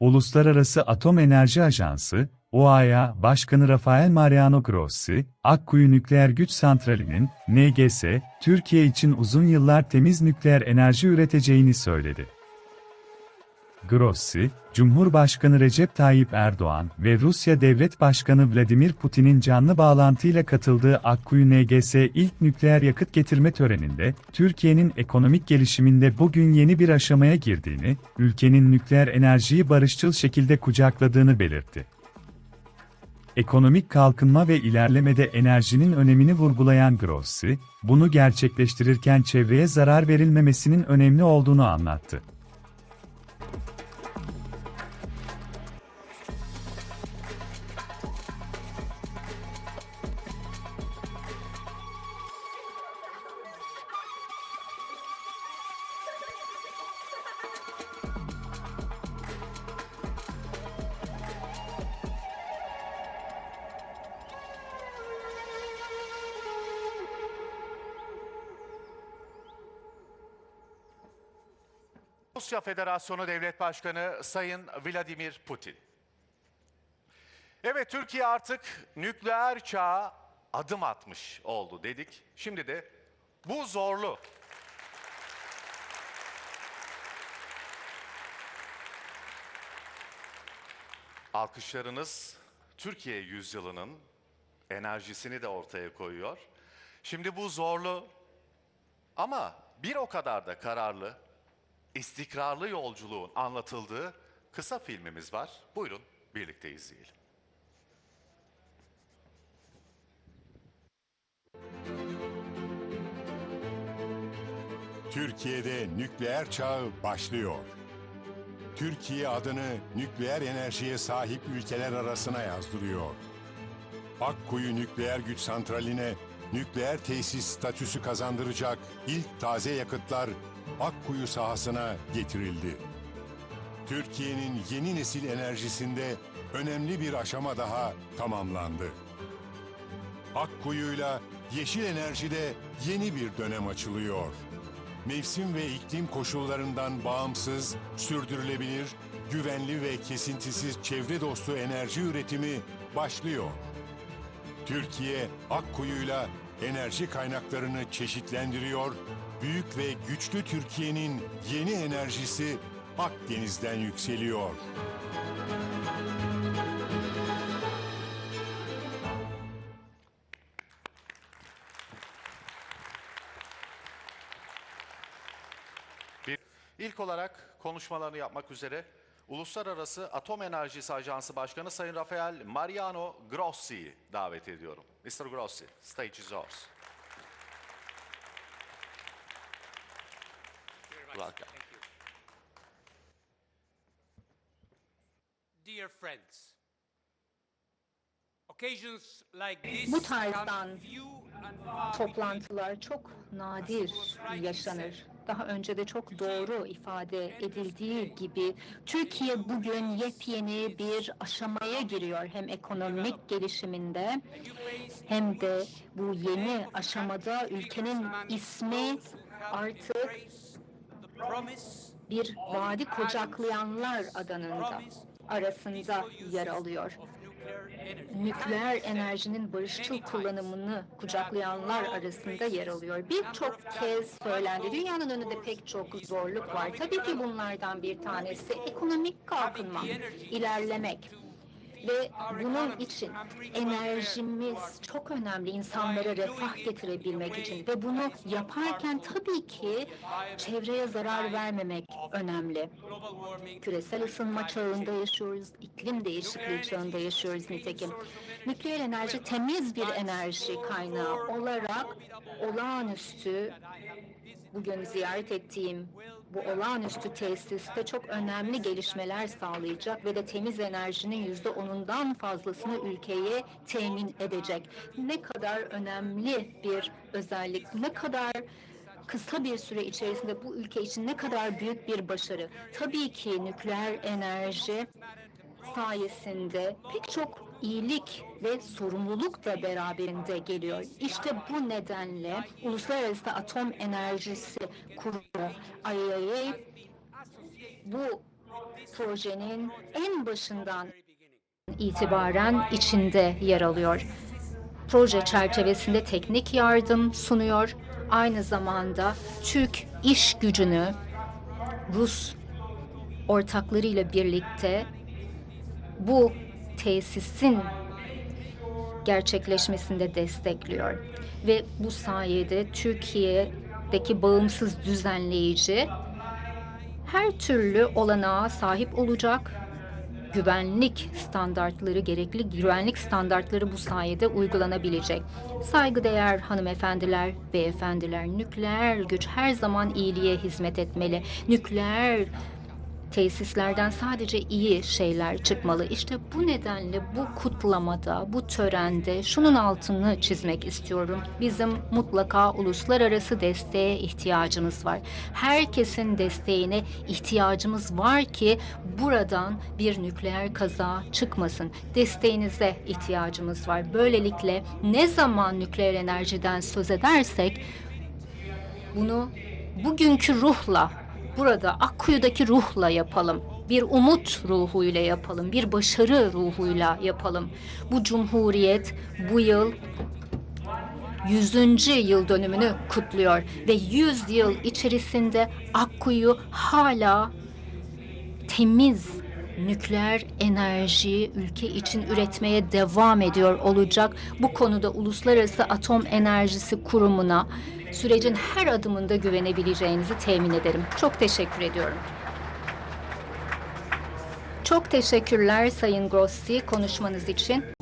Uluslararası Atom Enerji Ajansı, OAEA Başkanı Rafael Mariano Grossi, Akkuyu Nükleer Güç Santrali'nin, NGS, Türkiye için uzun yıllar temiz nükleer enerji üreteceğini söyledi. Grossi, Cumhurbaşkanı Recep Tayyip Erdoğan ve Rusya Devlet Başkanı Vladimir Putin'in canlı bağlantıyla katıldığı Akkuyu NGS ilk nükleer yakıt getirme töreninde, Türkiye'nin ekonomik gelişiminde bugün yeni bir aşamaya girdiğini, ülkenin nükleer enerjiyi barışçıl şekilde kucakladığını belirtti. Ekonomik kalkınma ve ilerlemede enerjinin önemini vurgulayan Grossi, bunu gerçekleştirirken çevreye zarar verilmemesinin önemli olduğunu anlattı. Rusya Federasyonu Devlet Başkanı Sayın Vladimir Putin. Evet Türkiye artık nükleer çağa adım atmış oldu dedik. Şimdi de bu zorlu alkışlarınız Türkiye yüzyılının enerjisini de ortaya koyuyor. Şimdi bu zorlu ama bir o kadar da kararlı istikrarlı yolculuğun anlatıldığı kısa filmimiz var. Buyurun birlikte izleyelim. Türkiye'de nükleer çağı başlıyor. Türkiye adını nükleer enerjiye sahip ülkeler arasına yazdırıyor. Akkuyu Nükleer Güç Santrali'ne nükleer tesis statüsü kazandıracak ilk taze yakıtlar Akkuyu sahasına getirildi. Türkiye'nin yeni nesil enerjisinde önemli bir aşama daha tamamlandı. Akkuyu'yla yeşil enerjide yeni bir dönem açılıyor. Mevsim ve iklim koşullarından bağımsız, sürdürülebilir, güvenli ve kesintisiz çevre dostu enerji üretimi başlıyor. Türkiye Akkuyu'yla enerji kaynaklarını çeşitlendiriyor, büyük ve güçlü Türkiye'nin yeni enerjisi Akdeniz'den yükseliyor. İlk olarak konuşmalarını yapmak üzere Uluslararası Atom Enerjisi Ajansı Başkanı Sayın Rafael Mariano Grossi'yi davet ediyorum. Mr. Grossi, stage is yours. Welcome. Dear friends, occasions like this Bu tarzdan toplantılar çok nadir yaşanır. Daha önce de çok doğru ifade edildiği gibi Türkiye bugün yepyeni bir aşamaya giriyor hem ekonomik gelişiminde hem de bu yeni aşamada ülkenin ismi artık bir vadi kucaklayanlar adanında arasında yer alıyor. Nükleer enerjinin barışçıl kullanımını kucaklayanlar arasında yer alıyor. Birçok kez söylendi. Dünyanın önünde pek çok zorluk var. Tabii ki bunlardan bir tanesi ekonomik kalkınma, ilerlemek. Ve bunun için enerjimiz çok önemli insanlara refah getirebilmek için ve bunu yaparken tabii ki çevreye zarar vermemek önemli. Küresel ısınma çağında yaşıyoruz, iklim değişikliği çağında yaşıyoruz nitekim. Nükleer enerji temiz bir enerji kaynağı olarak olağanüstü bugün ziyaret ettiğim bu olağanüstü tesiste çok önemli gelişmeler sağlayacak ve de temiz enerjinin yüzde onundan fazlasını ülkeye temin edecek. Ne kadar önemli bir özellik, ne kadar kısa bir süre içerisinde bu ülke için ne kadar büyük bir başarı. Tabii ki nükleer enerji sayesinde pek çok iyilik ve sorumluluk da beraberinde geliyor. İşte bu nedenle Uluslararası Atom Enerjisi Kurumu IAEA bu projenin en başından itibaren içinde yer alıyor. Proje çerçevesinde teknik yardım sunuyor. Aynı zamanda Türk iş gücünü Rus ortaklarıyla birlikte bu tesisin gerçekleşmesinde destekliyor. Ve bu sayede Türkiye'deki bağımsız düzenleyici her türlü olanağa sahip olacak. Güvenlik standartları, gerekli güvenlik standartları bu sayede uygulanabilecek. Saygıdeğer hanımefendiler, beyefendiler, nükleer güç her zaman iyiliğe hizmet etmeli. Nükleer tesislerden sadece iyi şeyler çıkmalı. İşte bu nedenle bu kutlamada, bu törende şunun altını çizmek istiyorum. Bizim mutlaka uluslararası desteğe ihtiyacımız var. Herkesin desteğine ihtiyacımız var ki buradan bir nükleer kaza çıkmasın. Desteğinize ihtiyacımız var. Böylelikle ne zaman nükleer enerjiden söz edersek bunu bugünkü ruhla, burada Akkuyu'daki ruhla yapalım. Bir umut ruhuyla yapalım, bir başarı ruhuyla yapalım. Bu cumhuriyet bu yıl 100. yıl dönümünü kutluyor ve 100 yıl içerisinde Akkuyu hala temiz nükleer enerjiyi ülke için üretmeye devam ediyor olacak. Bu konuda Uluslararası Atom Enerjisi Kurumu'na sürecin her adımında güvenebileceğinizi temin ederim. Çok teşekkür ediyorum. Çok teşekkürler Sayın Grossi konuşmanız için.